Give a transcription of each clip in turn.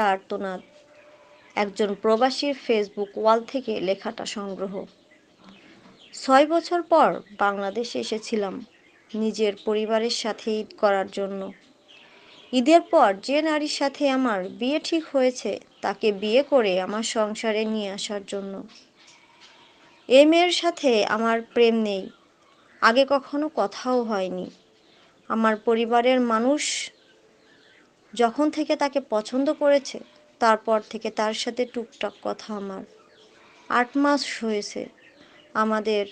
একটা আর্তনাদ। একজন প্রবাসীর ফেসবুক ওয়াল থেকে লেখাটা সংগ্রহ। ছয় বছর পর বাংলাদেশে এসেছিলাম নিজের পরিবারের সাথে ঈদ করার জন্য। ঈদের পর যে নারীর সাথে আমার বিয়ে ঠিক হয়েছে, তাকে বিয়ে করে আমার সংসারে নিয়ে আসার জন্য। এ মেয়ের সাথে আমার প্রেম নেই। আগে কখনো কথাও হয়নি। আমার পরিবারের মানুষ যখন থেকে তাকে পছন্দ করেছে, তারপর থেকে তার সাথে টুকটাক কথা আমার। আট মাস হয়েছে। আমাদের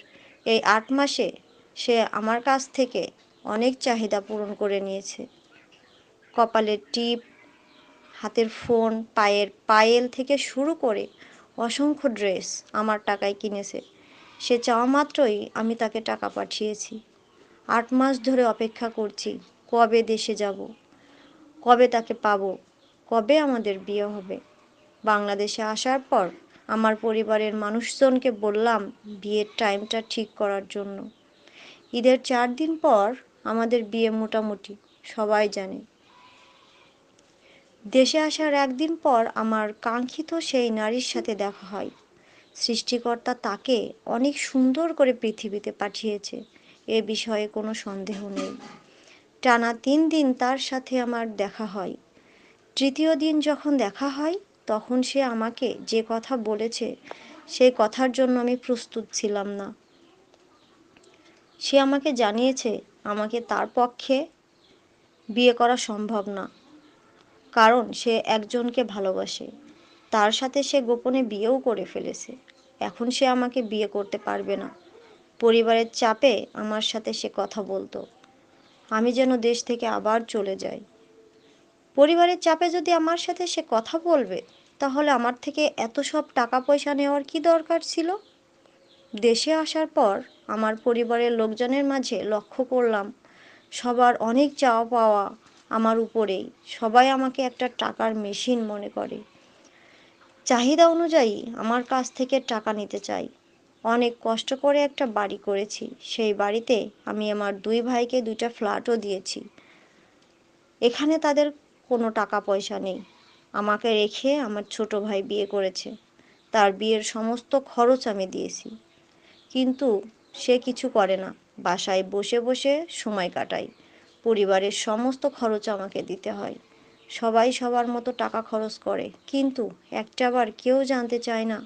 এই আট মাসে সে আমার কাছ থেকে অনেক চাহিদা পূরণ করে নিয়েছে। কপালের টিপ, হাতের ফোন, পায়ের পায়েল থেকে শুরু করে অসংখ্য ড্রেস আমার টাকায় কিনেছে। সে চাওয়া মাত্রই আমি তাকে টাকা পাঠিয়েছি। আট মাস ধরে অপেক্ষা করছি, কবে দেশে যাব? কবে তাকে পাবো? কবে আমাদের বিয়ে হবে? বাংলাদেশে আসার পর আমার পরিবারের মানুষজনকে বললাম বিয়ের টাইমটা ঠিক করার জন্য। ঈদের চার দিন পর আমাদের বিয়ে মোটামুটি, সবাই জানে। দেশে আসার একদিন পর আমার কাঙ্ক্ষিত সেই নারীর সাথে দেখা হয়। সৃষ্টিকর্তা তাকে অনেক সুন্দর করে পৃথিবীতে পাঠিয়েছে, এ বিষয়ে কোনো সন্দেহ নেই। টানা তিন দিন তার সাথে আমার দেখা হয়। তৃতীয় দিন যখন দেখা হয়, তখন সে আমাকে যে কথা বলেছে, সেই কথার জন্য আমি প্রস্তুত ছিলাম না। সে আমাকে জানিয়েছে, আমাকে তার পক্ষে বিয়ে করা সম্ভব না, কারণ সে একজনকে ভালোবাসে। তার সাথে সে গোপনে বিয়েও করে ফেলেছে। এখন সে আমাকে বিয়ে করতে পারবে না। পরিবারের চাপে আমার সাথে সে কথা বলতো। আমি যেন দেশ থেকে আবার চলে যাই। পরিবারের চাপে যদি আমার সাথে সে কথা বলবে, তাহলে আমার থেকে এত সব টাকা পয়সা নেওয়ার কি দরকার ছিল? দেশে আসার পর আমার পরিবারের লোকজনের মাঝে লক্ষ্য করলাম, সবার অনেক চাওয়া পাওয়া আমার উপরেই। সবাই আমাকে একটা টাকার মেশিন মনে করে। চাহিদা অনুযায়ী আমার কাছ থেকে টাকা নিতে চাই। অনেক কষ্ট করে একটা বাড়ি করেছি। সেই বাড়িতে আমি আমার দুই ভাইকে দুইটা ফ্ল্যাটও দিয়েছি। এখানে তাদের কোনো টাকা পয়সা নেই। আমাকে রেখে আমার ছোট ভাই বিয়ে করেছে। তার বিয়ের সমস্ত খরচ আমি দিয়েছি। কিন্তু সে কিছু করে না। বাসায় বসে বসে সময় কাটায় পরিবারের সমস্ত খরচ আমাকে দিতে হয়। সবাই সবার মতো টাকা খরচ করে। কিন্তু একটাবার কেউ জানতে চায় না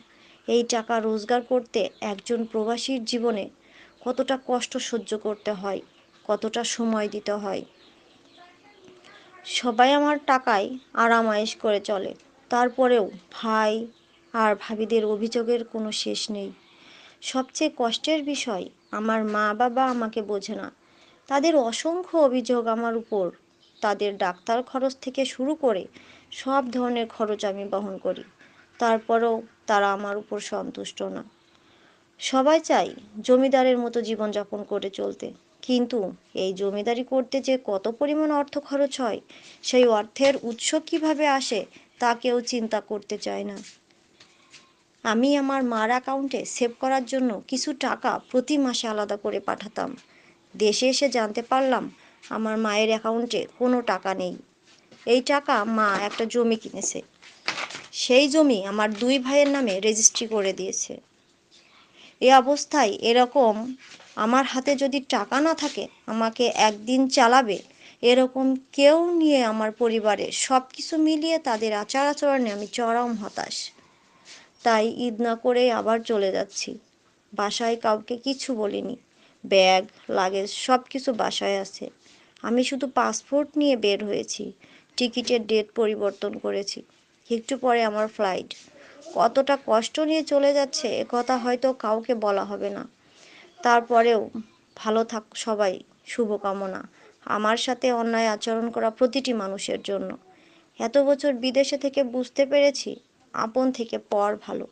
এই টাকা রোজগার করতে একজন প্রবাসীর জীবনে কতটা কষ্ট সহ্য করতে হয়, কতটা সময় দিতে হয়। সবাই আমার টাকায় আরাম আয়েস করে চলে। তারপরেও ভাই আর ভাবিদের অভিযোগের কোনো শেষ নেই। সবচেয়ে কষ্টের বিষয়, আমার মা বাবা আমাকে বোঝে না। তাদের অসংখ্য অভিযোগ আমার উপর। তাদের ডাক্তার খরচ থেকে শুরু করে সব ধরনের খরচ আমি বহন করি। তারপরেও তারা আমার উপর সন্তুষ্ট না। সবাই চাই জমিদারের মতো জীবনযাপন করে চলতে। কিন্তু এই জমিদারি করতে যে কত পরিমাণ অর্থ খরচ হয়, সেই অর্থের উৎস কীভাবে আসে, তা কেউ চিন্তা করতে চায় না। আমি আমার মার অ্যাকাউন্টে সেভ করার জন্য কিছু টাকা প্রতি মাসে আলাদা করে পাঠাতাম। দেশে এসে জানতে পারলাম, আমার মায়ের অ্যাকাউন্টে কোনো টাকা নেই। এই টাকা মা একটা জমি কিনেছে। সেই জমি আমার দুই ভাইয়ের নামে রেজিস্ট্রি করে দিয়েছে। এ অবস্থায় এরকম আমার হাতে যদি টাকা না থাকে, আমাকে একদিন চালাবে, এরকম কেউ নিয়ে আমার পরিবারে সব কিছু মিলিয়ে তাদের আচার আচরণে আমি চরম হতাশ। তাই ঈদ না করেই আবার চলে যাচ্ছি। বাসায় কাউকে কিছু বলিনি। ব্যাগ, লাগেজ সব কিছু বাসায় আছে। আমি শুধু পাসপোর্ট নিয়ে বের হয়েছি। টিকিটের ডেট পরিবর্তন করেছি। একটু পরে আমার ফ্লাইট কতটা কষ্ট নিয়ে চলে যাচ্ছে, এ কথা হয়তো কাউকে বলা হবে না। তারপরেও, ভালো থাক সবাই, শুভকামনা। আমার সাথে অন্যায় আচরণ করা প্রতিটি মানুষের জন্য। এত বছর বিদেশে থেকে বুঝতে পেরেছি, আপন থেকে পর ভালো।